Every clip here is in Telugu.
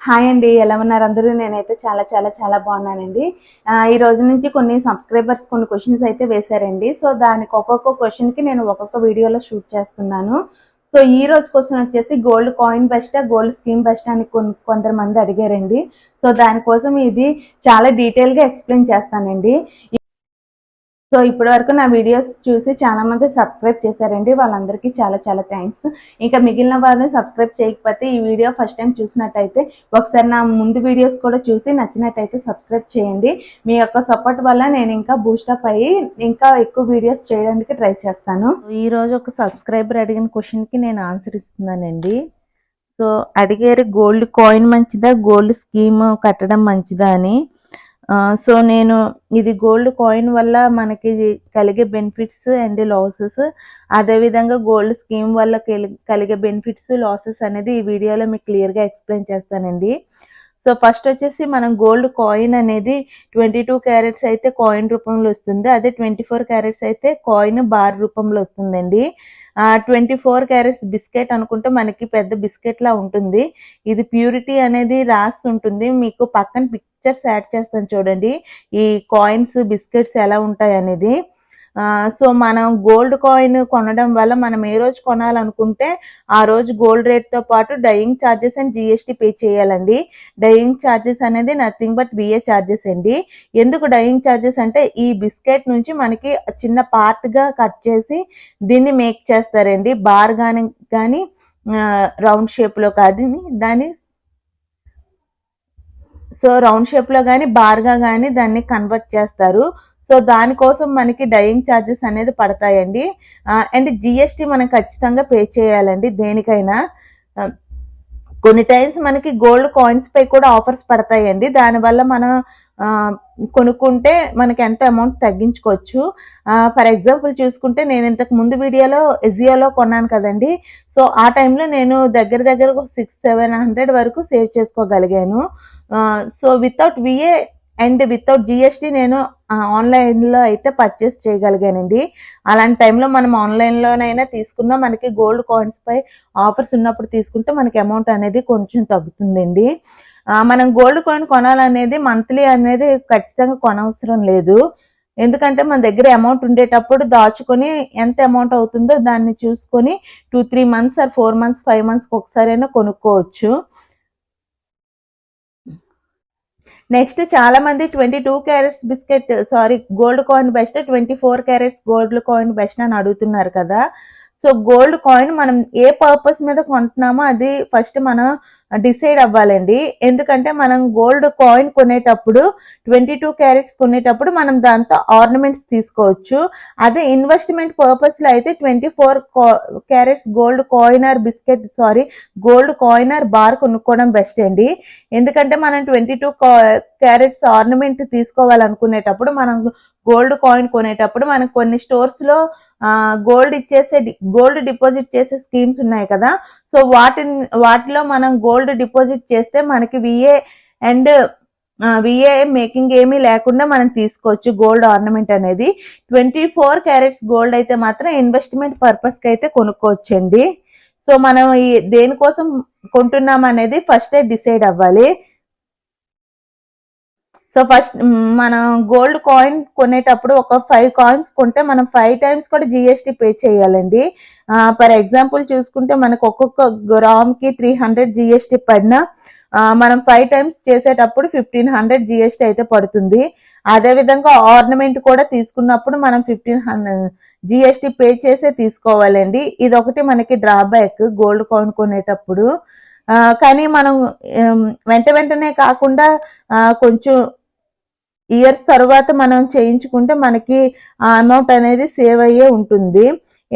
హాయ్ అండి ఎలా ఉన్నారు అందరూ? నేనైతే చాలా చాలా చాలా బాగున్నానండి. ఈ రోజు నుంచి కొన్ని సబ్స్క్రైబర్స్ కొన్ని క్వశ్చన్స్ అయితే వేశారండి. సో దానికి ఒక్కొక్క క్వశ్చన్కి నేను ఒక్కొక్క వీడియోలో షూట్ చేస్తున్నాను. సో ఈ రోజు క్వశ్చన్ వచ్చేసి గోల్డ్ కాయిన్ బెస్టా గోల్డ్ స్కీమ్ బెస్ట్ అని కొంతమంది అడిగారండి. సో దానికోసం ఇది చాలా డీటెయిల్గా ఎక్స్ప్లెయిన్ చేస్తానండి. సో ఇప్పటి వరకు నా వీడియోస్ చూసి చాలా మంది సబ్స్క్రైబ్ చేశారండి. వాళ్ళందరికీ చాలా చాలా థ్యాంక్స్. ఇంకా మిగిలిన వాళ్ళని సబ్స్క్రైబ్ చేయకపోతే ఈ వీడియో ఫస్ట్ టైం చూసినట్టయితే ఒకసారి నా ముందు వీడియోస్ కూడా చూసి నచ్చినట్టయితే సబ్స్క్రైబ్ చేయండి. మీ యొక్క సపోర్ట్ వల్ల నేను ఇంకా బూస్టప్ అయ్యి ఇంకా ఎక్కువ వీడియోస్ చేయడానికి ట్రై చేస్తాను. ఈ రోజు ఒక సబ్స్క్రైబర్ అడిగిన క్వశ్చన్కి నేను ఆన్సర్ ఇస్తున్నానండి. సో అడిగారు గోల్డ్ కాయిన్ మంచిదా? గోల్డ్ స్కీమ్ కట్టడం మంచిదా? అని. సో నేను ఇది గోల్డ్ కాయిన్ వల్ల మనకి కలిగే బెనిఫిట్స్ అండ్ లాసెస్ అదేవిధంగా గోల్డ్ స్కీమ్ వల్ల కలిగే బెనిఫిట్స్ లాసెస్ అనేది ఈ వీడియోలో మీకు క్లియర్గా ఎక్స్ప్లెయిన్ చేస్తానండి. సో ఫస్ట్ వచ్చేసి మనం గోల్డ్ కాయిన్ అనేది ట్వంటీ టూ క్యారెట్స్ అయితే కాయిన్ రూపంలో వస్తుంది. అదే ట్వంటీ ఫోర్ క్యారెట్స్ అయితే కాయిన్ బార్ రూపంలో వస్తుందండి. ట్వంటీ ఫోర్ క్యారెట్స్ బిస్కెట్ అనుకుంటే మనకి పెద్ద బిస్కెట్ లా ఉంటుంది. ఇది ప్యూరిటీ అనేది రాసి ఉంటుంది. మీకు పక్కన పిక్చర్స్ యాడ్ చేస్తాను చూడండి. ఈ కాయిన్స్ బిస్కెట్స్ ఎలా ఉంటాయి అనేది సో మనం గోల్డ్ కాయిన్ కొనడం వల్ల మనం ఏ రోజు కొనాలనుకుంటే ఆ రోజు గోల్డ్ రేట్తో పాటు dying charges and GST pay చేయాలండి. డయింగ్ ఛార్జెస్ అనేది నథింగ్ బట్ బిఏ ఛార్జెస్ అండి. ఎందుకు డయింగ్ ఛార్జెస్ అంటే ఈ బిస్కెట్ నుంచి మనకి చిన్న పార్ట్గా కట్ చేసి దీన్ని మేక్ చేస్తారండి. బార్ కానీ కానీ రౌండ్ షేప్లో కానీ దాన్ని సో రౌండ్ షేప్లో కానీ బార్గా కానీ దాన్ని కన్వర్ట్ చేస్తారు. సో దానికోసం మనకి డయింగ్ ఛార్జెస్ అనేది పడతాయండి. అండ్ జిఎస్టీ మనం ఖచ్చితంగా పే చేయాలండి దేనికైనా. కొన్ని టైమ్స్ మనకి గోల్డ్ కాయిన్స్ పై కూడా ఆఫర్స్ పడతాయండి. దానివల్ల మనం కొనుక్కుంటే మనకి ఎంత అమౌంట్ తగ్గించుకోవచ్చు. ఫర్ ఎగ్జాంపుల్ చూసుకుంటే నేను ఇంతకు ముందు వీడియోలో ఎజియోలో కొన్నాను కదండి. సో ఆ టైంలో నేను దగ్గర దగ్గర సిక్స్ సెవెన్ హండ్రెడ్ వరకు save చేసుకోగలిగాను. So without VA and without GST నేను ఆన్లైన్లో అయితే పర్చేస్ చేయగలిగానండి. అలాంటి టైంలో మనం ఆన్లైన్లోనైనా తీసుకున్నా మనకి గోల్డ్ కాయిన్స్ పై ఆఫర్స్ ఉన్నప్పుడు తీసుకుంటే మనకి అమౌంట్ అనేది కొంచెం తగ్గుతుందండి. మనం గోల్డ్ కాయిన్ కొనాలనేది మంత్లీ అనేది ఖచ్చితంగా కొనవసరం లేదు. ఎందుకంటే మన దగ్గర అమౌంట్ ఉండేటప్పుడు దాచుకొని ఎంత అమౌంట్ అవుతుందో దాన్ని చూసుకొని two three months or four months five మంత్స్కి ఒకసారైనా కొనుక్కోవచ్చు. నెక్స్ట్ చాలా మంది twenty two carats biscuit sorry gold coin best twenty four carats gold coin best అని అడుగుతున్నారు కదా. సో గోల్డ్ కాయిన్ మనం ఏ పర్పస్ మీద కొంటున్నామో అది ఫస్ట్ మనం డిసైడ్ అవ్వాలండి. ఎందుకంటే మనం గోల్డ్ కాయిన్ కొనేటప్పుడు ట్వంటీ టూ క్యారెట్స్ కొనేటప్పుడు మనం దాంతో ఆర్నమెంట్స్ తీసుకోవచ్చు. అదే ఇన్వెస్ట్మెంట్ పర్పస్లో అయితే twenty four carats gold coin or biscuit sorry gold coin or bar కొనుక్కోవడం బెస్ట్ అండి. ఎందుకంటే మనం ట్వంటీ టూ క్యారెట్స్ ఆర్నమెంట్ తీసుకోవాలనుకునేటప్పుడు మనం గోల్డ్ కాయిన్ కొనేటప్పుడు మనకు కొన్ని స్టోర్స్లో గోల్డ్ ఇచ్చేసే గోల్డ్ డిపాజిట్ చేసే స్కీమ్స్ ఉన్నాయి కదా. సో వాటిని వాటిలో మనం గోల్డ్ డిపాజిట్ చేస్తే మనకి విఏ అండ్ విఏ మేకింగ్ ఏమీ లేకుండా మనం తీసుకోవచ్చు గోల్డ్ ఆర్నమెంట్ అనేది. ట్వంటీ ఫోర్ క్యారెట్స్ గోల్డ్ అయితే మాత్రం ఇన్వెస్ట్మెంట్ పర్పస్కి అయితే కొనుక్కోవచ్చండి. సో మనం ఈ దేనికోసం కొంటున్నాం అనేది ఫస్టే డిసైడ్ అవ్వాలి. సో ఫస్ట్ మనం గోల్డ్ కాయిన్ కొనేటప్పుడు ఒక ఫైవ్ కాయిన్స్ కొంటే మనం ఫైవ్ టైమ్స్ కూడా జిఎస్టీ పే చేయాలండి. ఫర్ ఎగ్జాంపుల్ చూసుకుంటే మనకు ఒక్కొక్క గ్రామ్కి త్రీ హండ్రెడ్ జిఎస్టీ పడినా మనం ఫైవ్ టైమ్స్ చేసేటప్పుడు ఫిఫ్టీన్ హండ్రెడ్ జిఎస్టీ అయితే పడుతుంది. అదేవిధంగా ఆర్నమెంట్ కూడా తీసుకున్నప్పుడు మనం ఫిఫ్టీన్ హండ్రెడ్ జిఎస్టీ పే చేసే తీసుకోవాలండి. ఇది ఒకటి మనకి డ్రాబ్యాక్ గోల్డ్ కాయిన్ కొనేటప్పుడు. కానీ మనం వెంట వెంటనే కాకుండా కొంచెం ఇయర్స్ తర్వాత మనం చేయించుకుంటే మనకి ఆ అమౌంట్ అనేది సేవ్ అయ్యే ఉంటుంది.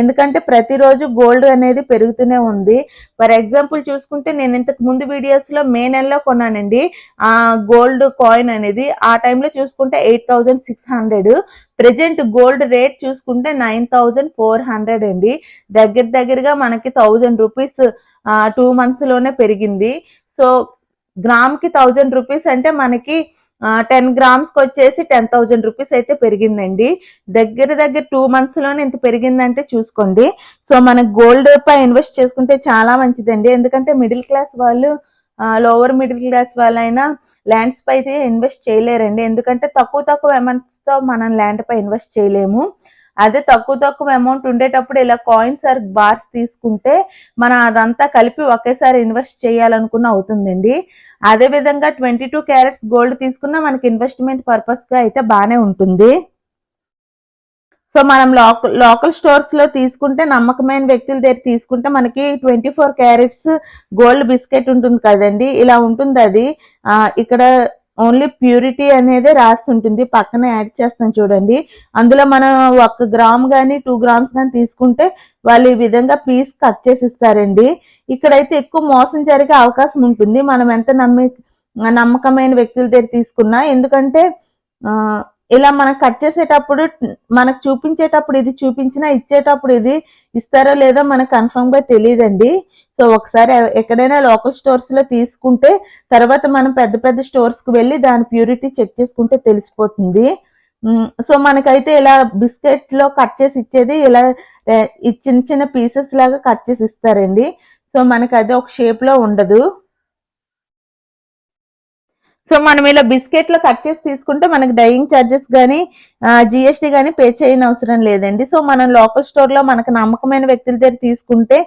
ఎందుకంటే ప్రతిరోజు గోల్డ్ అనేది పెరుగుతూనే ఉంది. ఫర్ ఎగ్జాంపుల్ చూసుకుంటే నేను ఇంతకు ముందు వీడియోస్లో మే నెలలో కొన్నానండి. ఆ గోల్డ్ కాయిన్ అనేది ఆ టైంలో చూసుకుంటే eight thousand six hundred present gold rate చూసుకుంటే నైన్ థౌజండ్ ఫోర్ హండ్రెడ్ అండి. దగ్గర దగ్గరగా మనకి థౌజండ్ రూపీస్ టూ మంత్స్లోనే పెరిగింది. సో గ్రామ్కి థౌజండ్ రూపీస్ అంటే మనకి టెన్ గ్రామ్స్కి వచ్చేసి టెన్ థౌజండ్ రూపీస్ అయితే పెరిగిందండి. దగ్గర దగ్గర టూ మంత్స్లోనే ఇంత పెరిగిందంటే చూసుకోండి. సో మన గోల్డ్ పై ఇన్వెస్ట్ చేసుకుంటే చాలా మంచిదండి. ఎందుకంటే మిడిల్ క్లాస్ వాళ్ళు లోవర్ మిడిల్ క్లాస్ వాళ్ళైనా ల్యాండ్స్ పై అయితే ఇన్వెస్ట్ చేయలేరండి. ఎందుకంటే తక్కువ తక్కువ అమౌంట్స్తో మనం ల్యాండ్ పై ఇన్వెస్ట్ చేయలేము. అదే తక్కువ తక్కువ అమౌంట్ ఉండేటప్పుడు ఇలా కాయిన్స్ ఆర్ బార్స్ తీసుకుంటే మనం అదంతా కలిపి ఒకేసారి ఇన్వెస్ట్ చేయాలనుకున్న అవుతుందండి. అదే విధంగా ట్వంటీ టూ క్యారెట్స్ గోల్డ్ తీసుకున్నా మనకి ఇన్వెస్ట్మెంట్ పర్పస్గా అయితే బాగానే ఉంటుంది. సో మనం లోకల్ లోకల్ స్టోర్స్లో తీసుకుంటే నమ్మకమైన వ్యక్తుల దగ్గర తీసుకుంటే మనకి twenty four carats gold biscuit ఉంటుంది కదండి. ఇలా ఉంటుంది అది. ఇక్కడ ఓన్లీ ప్యూరిటీ అనేది రాసి ఉంటుంది పక్కన యాడ్ చేస్తాను చూడండి. అందులో మనం ఒక గ్రామ్ కానీ టూ గ్రామ్స్ కానీ తీసుకుంటే వాళ్ళు ఈ విధంగా పీస్ కట్ చేసి ఇస్తారండి. ఇక్కడైతే ఎక్కువ మోసం జరిగే అవకాశం ఉంటుంది. మనం ఎంత నమ్మి నమ్మకమైన వ్యక్తుల దగ్గర తీసుకున్నా ఎందుకంటే ఇలా మనం కట్ చేసేటప్పుడు మనకు చూపించేటప్పుడు ఇది చూపించినా ఇచ్చేటప్పుడు ఇది ఇస్తారో లేదో మనకు కన్ఫర్మ్గా తెలియదండి. సో ఒకసారి ఎక్కడైనా లోకల్ స్టోర్స్లో తీసుకుంటే తర్వాత మనం పెద్ద పెద్ద స్టోర్స్కు వెళ్ళి దాని ప్యూరిటీ చెక్ చేసుకుంటే తెలిసిపోతుంది. సో మనకైతే ఇలా బిస్కెట్లో కట్ చేసి ఇచ్చేది ఇలా చిన్న చిన్న పీసెస్ లాగా కట్ చేసి ఇస్తారండి. సో మనకి అది ఒక షేప్లో ఉండదు. సో మనం ఇలా బిస్కెట్లు కట్ చేసి తీసుకుంటే మనకి డైయింగ్ ఛార్జెస్ కానీ జిఎస్టీ కానీ పే చేయని అవసరం లేదండి. సో మనం లోకల్ స్టోర్లో మనకు నమ్మకమైన వ్యక్తుల దగ్గర తీసుకుంటే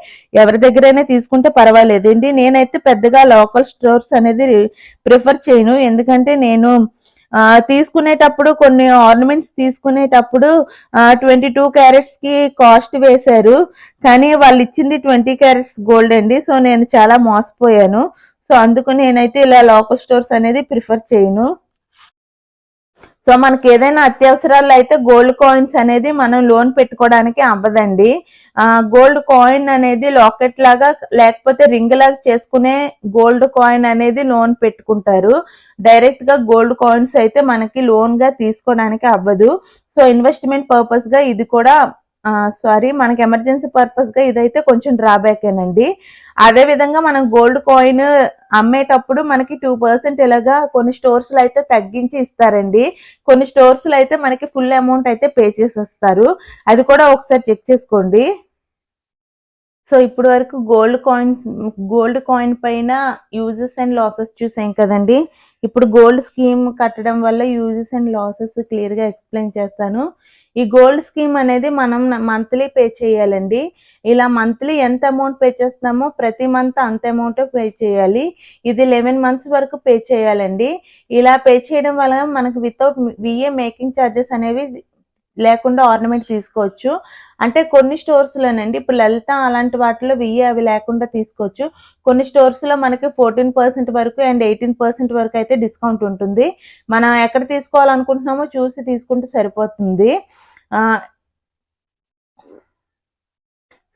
ఎవరి దగ్గరైనా తీసుకుంటే పర్వాలేదండి నేనైతే పెద్దగా లోకల్ స్టోర్స్ అనేది ప్రిఫర్ చేయను. ఎందుకంటే నేను తీసుకునేటప్పుడు కొన్ని ఆర్నమెంట్స్ తీసుకునేటప్పుడు ట్వంటీ టూ క్యారెట్స్కి కాస్ట్ వేశారు. కానీ వాళ్ళు ఇచ్చింది ట్వంటీ క్యారెట్స్ గోల్డ్ అండి. సో నేను చాలా మోసపోయాను. సో అందుకు నేనైతే ఇలా లోకల్ స్టోర్స్ అనేది ప్రిఫర్ చేయను. సో మనకి ఏదైనా అత్యవసరాలు అయితే గోల్డ్ కాయిన్స్ అనేది మనం లోన్ పెట్టుకోవడానికి అవ్వదండి. గోల్డ్ కాయిన్ అనేది లాకెట్ లాగా లేకపోతే రింగ్ లాగా చేసుకునే గోల్డ్ కాయిన్ అనేది లోన్ పెట్టుకుంటారు. డైరెక్ట్గా గోల్డ్ కాయిన్స్ అయితే మనకి లోన్గా తీసుకోవడానికి అవ్వదు. సో ఇన్వెస్ట్మెంట్ పర్పస్గా ఇది కూడా సారీ మనకి ఎమర్జెన్సీ పర్పస్గా ఇదైతే కొంచెం డ్రాబ్యాకేనండి అదేవిధంగా అదే విధంగా మనం గోల్డ్ కాయిన్ అమ్మేటప్పుడు మనకి టూ పర్సెంట్ ఇలాగా కొన్ని స్టోర్స్లో అయితే తగ్గించి ఇస్తారండి. కొన్ని స్టోర్స్లో అయితే మనకి ఫుల్ అమౌంట్ అయితే పే చేసేస్తారు. అది కూడా ఒకసారి చెక్ చేసుకోండి. సో ఇప్పుడు వరకు గోల్డ్ కాయిన్స్ గోల్డ్ కాయిన్ పైన యూజెస్ అండ్ లాసెస్ చూసాం కదండి. ఇప్పుడు గోల్డ్ స్కీమ్ కట్టడం వల్ల యూజెస్ అండ్ లాసెస్ క్లియర్గా ఎక్స్ప్లెయిన్ చేస్తాను. ఈ గోల్డ్ స్కీమ్ అనేది మనం మంత్లీ పే చేయాలండి. ఇలా మంత్లీ ఎంత అమౌంట్ పే చేస్తున్నామో ప్రతి మంత్ అంత అమౌంట్ పే చేయాలి. ఇది లెవెన్ మంత్స్ వరకు పే చేయాలండి. ఇలా పే చేయడం వల్ల మనకు వితౌట్ విఏ మేకింగ్ ఛార్జెస్ అనేవి లేకుండా ఆర్నమెంట్ తీసుకోవచ్చు. అంటే కొన్ని స్టోర్స్ లోనండి ఇప్పుడు లలిత అలాంటి వాటిలో విఏ అవి లేకుండా తీసుకోవచ్చు. కొన్ని స్టోర్స్లో మనకి ఫోర్టీన్ పర్సెంట్ వరకు అండ్ ఎయిటీన్ పర్సెంట్ వరకు అయితే డిస్కౌంట్ ఉంటుంది. మనం ఎక్కడ తీసుకోవాలనుకుంటున్నామో చూసి తీసుకుంటే సరిపోతుంది.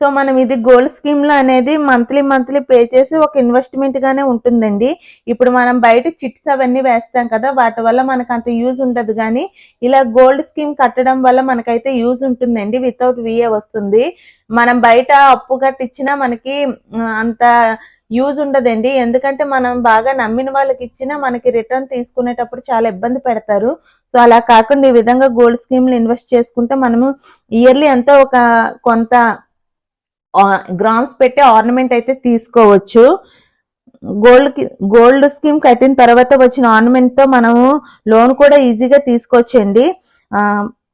సో మనం ఇది గోల్డ్ స్కీమ్లో అనేది మంత్లీ మంత్లీ పే చేసి ఒక ఇన్వెస్ట్మెంట్ గానే ఉంటుందండి. ఇప్పుడు మనం బయట చిట్స్ అవన్నీ వేస్తాం కదా వాటి వల్ల మనకు అంత యూజ్ ఉండదు కానీ ఇలా గోల్డ్ స్కీమ్ కట్టడం వల్ల మనకైతే యూజ్ ఉంటుందండి వితౌట్ విఏ వస్తుంది. మనం బయట అప్పు కట్టించినా మనకి అంత యూజ్ ఉండదండి. ఎందుకంటే మనం బాగా నమ్మిన వాళ్ళకి ఇచ్చినా మనకి రిటర్న్ తీసుకునేటప్పుడు చాలా ఇబ్బంది పెడతారు. సో అలా కాకుండా ఈ విధంగా గోల్డ్ స్కీమ్లు ఇన్వెస్ట్ చేసుకుంటే మనము ఇయర్లీ ఎంతో ఒక కొంత గ్రామ్స్ పెట్టి ఆర్నమెంట్ అయితే తీసుకోవచ్చు. గోల్డ్ గోల్డ్ స్కీమ్ కట్టిన తర్వాత వచ్చిన ఆర్నమెంట్తో మనము లోన్ కూడా ఈజీగా తీసుకోవచ్చండి.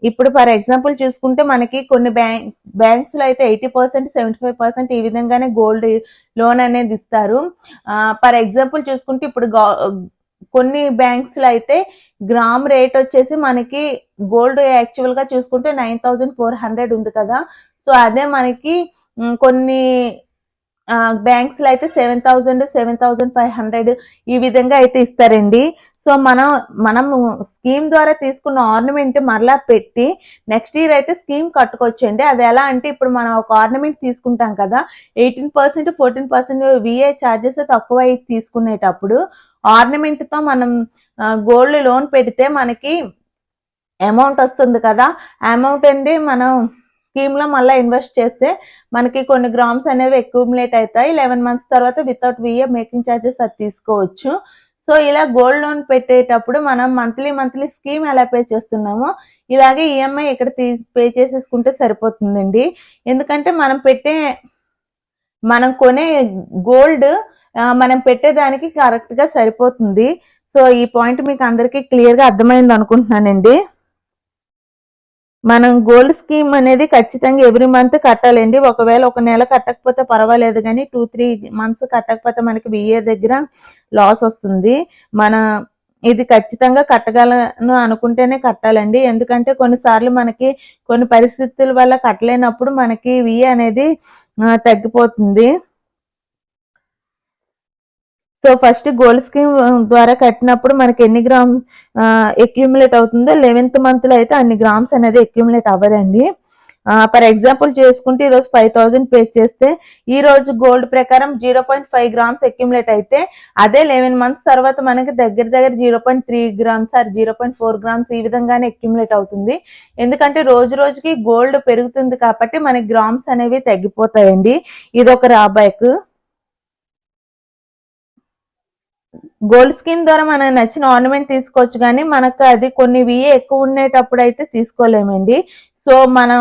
ఇప్పుడు ఫర్ ఎగ్జాంపుల్ చూసుకుంటే మనకి కొన్ని బ్యాంక్ బ్యాంక్స్లో అయితే eighty percent seventy five percent ఈ విధంగానే గోల్డ్ లోన్ అనేది ఇస్తారు. ఫర్ ఎగ్జాంపుల్ చూసుకుంటే ఇప్పుడు కొన్ని బ్యాంక్స్లో అయితే గ్రామ్ రేట్ వచ్చేసి మనకి గోల్డ్ యాక్చువల్గా చూసుకుంటే నైన్ థౌజండ్ ఫోర్ హండ్రెడ్ ఉంది కదా. సో అదే మనకి కొన్ని బ్యాంక్స్లో అయితే seven thousand seven thousand five hundred ఈ విధంగా అయితే ఇస్తారండి. సో మనం మనం స్కీమ్ ద్వారా తీసుకున్న ఆర్నమెంట్ మరలా పెట్టి నెక్స్ట్ ఇయర్ అయితే స్కీమ్ కట్టుకోవచ్చండి. అది ఎలా అంటే ఇప్పుడు మనం ఒక ఆర్నమెంట్ తీసుకుంటాం కదా eighteen percent fourteen percent VA charges తక్కువ అయి తీసుకునేటప్పుడు ఆర్నమెంట్తో మనం గోల్డ్ లోన్ పెడితే మనకి అమౌంట్ వస్తుంది కదా. అమౌంట్ అండి మనం స్కీమ్లో మళ్ళీ ఇన్వెస్ట్ చేస్తే మనకి కొన్ని గ్రామ్స్ అనేవి అక్యూములేట్ అవుతాయి. లెవెన్ మంత్స్ తర్వాత వితౌట్ విఏ మేకింగ్ ఛార్జెస్ అది తీసుకోవచ్చు. సో ఇలా గోల్డ్ లోన్ పెట్టేటప్పుడు మనం మంత్లీ మంత్లీ స్కీమ్ ఎలా పే చేస్తున్నామో ఇలాగే ఈఎంఐ ఇక్కడ తీ పే చేసేసుకుంటే సరిపోతుందండి. ఎందుకంటే మనం పెట్టే మనం కొనే గోల్డ్ మనం పెట్టేదానికి కరెక్ట్గా సరిపోతుంది. సో ఈ పాయింట్ మీకు అందరికీ క్లియర్గా అర్థమైంది అనుకుంటున్నానండి. మనం గోల్డ్ స్కీమ్ అనేది ఖచ్చితంగా ఎవ్రీ మంత్ కట్టాలండి. ఒకవేళ ఒక నెల కట్టకపోతే పర్వాలేదు కానీ టూ త్రీ మంత్స్ కట్టకపోతే మనకి విఏ దగ్గర లాస్ వస్తుంది. మన ఇది ఖచ్చితంగా కట్టగలను అనుకుంటేనే కట్టాలండి. ఎందుకంటే కొన్నిసార్లు మనకి కొన్ని పరిస్థితుల వల్ల కట్టలేనప్పుడు మనకి విఏ అనేది తగ్గిపోతుంది. సో ఫస్ట్ గోల్డ్ స్కీమ్ ద్వారా కట్టినప్పుడు మనకి ఎన్ని గ్రామ్ ఎక్యూములేట్ అవుతుందో లెవెన్త్ మంత్లో అయితే అన్ని గ్రామ్స్ అనేది ఎక్యూములేట్ అవ్వదండి. ఫర్ ఎగ్జాంపుల్ చేసుకుంటే ఈరోజు ఫైవ్ థౌజండ్ పే చేస్తే ఈ రోజు గోల్డ్ ప్రకారం zero point five grams accumulate అయితే అదే లెవెన్ మంత్స్ తర్వాత మనకి దగ్గర దగ్గర zero point three grams or zero point four grams ఈ విధంగానే ఎక్యుములేట్ అవుతుంది. ఎందుకంటే రోజు రోజుకి గోల్డ్ పెరుగుతుంది కాబట్టి మనకి గ్రామ్స్ అనేవి తగ్గిపోతాయండి. ఇది ఒక రాబ్యాక్ గోల్డ్ స్కీమ్ ద్వారా మనకు నచ్చిన ఆర్నమెంట్ తీసుకోవచ్చు కానీ మనకు అది కొన్ని విఏ ఎక్కువ ఉండేటప్పుడు అయితే తీసుకోలేమండి. సో మన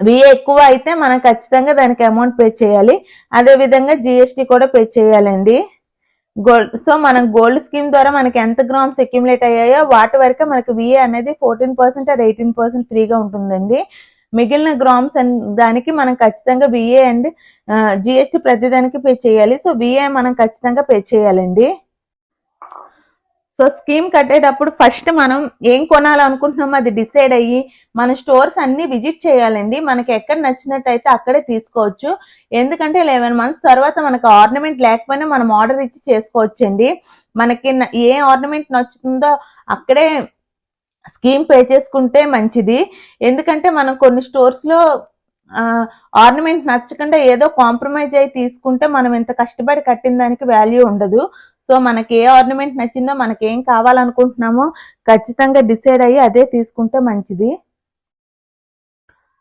విఏ ఎక్కువ అయితే మనం ఖచ్చితంగా దానికి అమౌంట్ పే చేయాలి. అదే విధంగా జిఎస్టీ కూడా పే చేయాలండి. గోల్డ్ సో మనం గోల్డ్ స్కీమ్ ద్వారా మనకి ఎంత గ్రామ్స్ అక్యుములేట్ అయ్యాయో వాటి వరకే మనకి విఏ అనేది fourteen percent or eighteen percent ఫ్రీగా ఉంటుందండి. మిగిలిన గ్రామ్స్ అండ్ దానికి మనం ఖచ్చితంగా విఏ అండ్ జిఎస్టీ ప్రతిదానికి పే చేయాలి. సో విఏ మనం ఖచ్చితంగా పే చేయాలండి. సో స్కీమ్ కట్టేటప్పుడు ఫస్ట్ మనం ఏం కొనాలనుకుంటున్నామో అది డిసైడ్ అయ్యి మన స్టోర్స్ అన్ని విజిట్ చేయాలండి. మనకి ఎక్కడ నచ్చినట్టయితే అక్కడే తీసుకోవచ్చు. ఎందుకంటే లెవెన్ మంత్స్ తర్వాత మనకు ఆర్నమెంట్ లేకపోయినా మనం ఆర్డర్ ఇచ్చి చేసుకోవచ్చండి. మనకి ఏ ఆర్నమెంట్ నచ్చుతుందో అక్కడే స్కీమ్ పే చేసుకుంటే మంచిది. ఎందుకంటే మనం కొన్ని స్టోర్స్లో ఆర్నమెంట్ నచ్చకుండా ఏదో కాంప్రమైజ్ అయి తీసుకుంటే మనం ఎంత కష్టపడి కట్టిన దానికి వాల్యూ ఉండదు. సో మనకి ఏ ఆర్నమెంట్ నచ్చిందో మనకి ఏం కావాలనుకుంటున్నామో ఖచ్చితంగా డిసైడ్ అయ్యి అదే తీసుకుంటే మంచిది.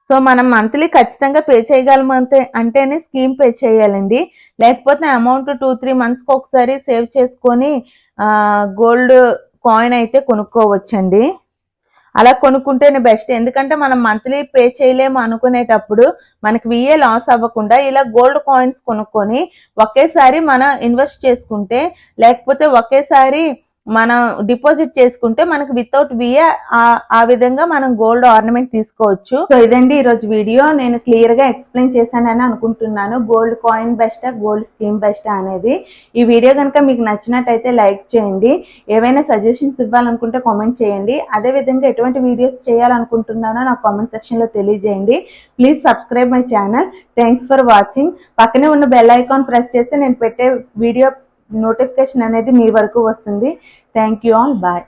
సో మనం మంత్లీ ఖచ్చితంగా పే చేయగలమంటే అంటేనే స్కీమ్ పే చేయాలండి. లేకపోతే అమౌంట్ టూ త్రీ మంత్స్కి ఒకసారి సేవ్ చేసుకొని గోల్డ్ కాయిన్ అయితే కొనుక్కోవచ్చండి. అలా కొనుక్కుంటేనే బెస్ట్ ఎందుకంటే మనం మంత్లీ పే చేయలేము అనుకునేటప్పుడు మనకి విఏ లాస్ అవ్వకుండా ఇలా గోల్డ్ కాయిన్స్ కొనుక్కొని ఒకేసారి మనం ఇన్వెస్ట్ చేసుకుంటే లేకపోతే ఒకేసారి మనం డిపాజిట్ చేసుకుంటే మనకి వితౌట్ విఏ ఆ విధంగా మనం గోల్డ్ ఆర్నమెంట్ తీసుకోవచ్చు. సో ఇదండి ఈరోజు వీడియో. నేను క్లియర్గా ఎక్స్ప్లెయిన్ చేశానని అనుకుంటున్నాను. గోల్డ్ కాయిన్ బెస్టా గోల్డ్ స్కీమ్ బెస్టా అనేది. ఈ వీడియో కనుక మీకు నచ్చినట్టయితే లైక్ చేయండి. ఏవైనా సజెషన్స్ ఇవ్వాలనుకుంటే కామెంట్ చేయండి. అదే విధంగా ఎటువంటి వీడియోస్ చేయాలనుకుంటున్నానో నాకు కామెంట్ సెక్షన్లో తెలియజేయండి. Please subscribe my channel thanks for watching పక్కనే ఉన్న బెల్ ఐకాన్ ప్రెస్ చేస్తే నేను పెట్టే వీడియో నోటిఫికేషన్ అనేది మీ వరకు వస్తుంది. Thank you all bye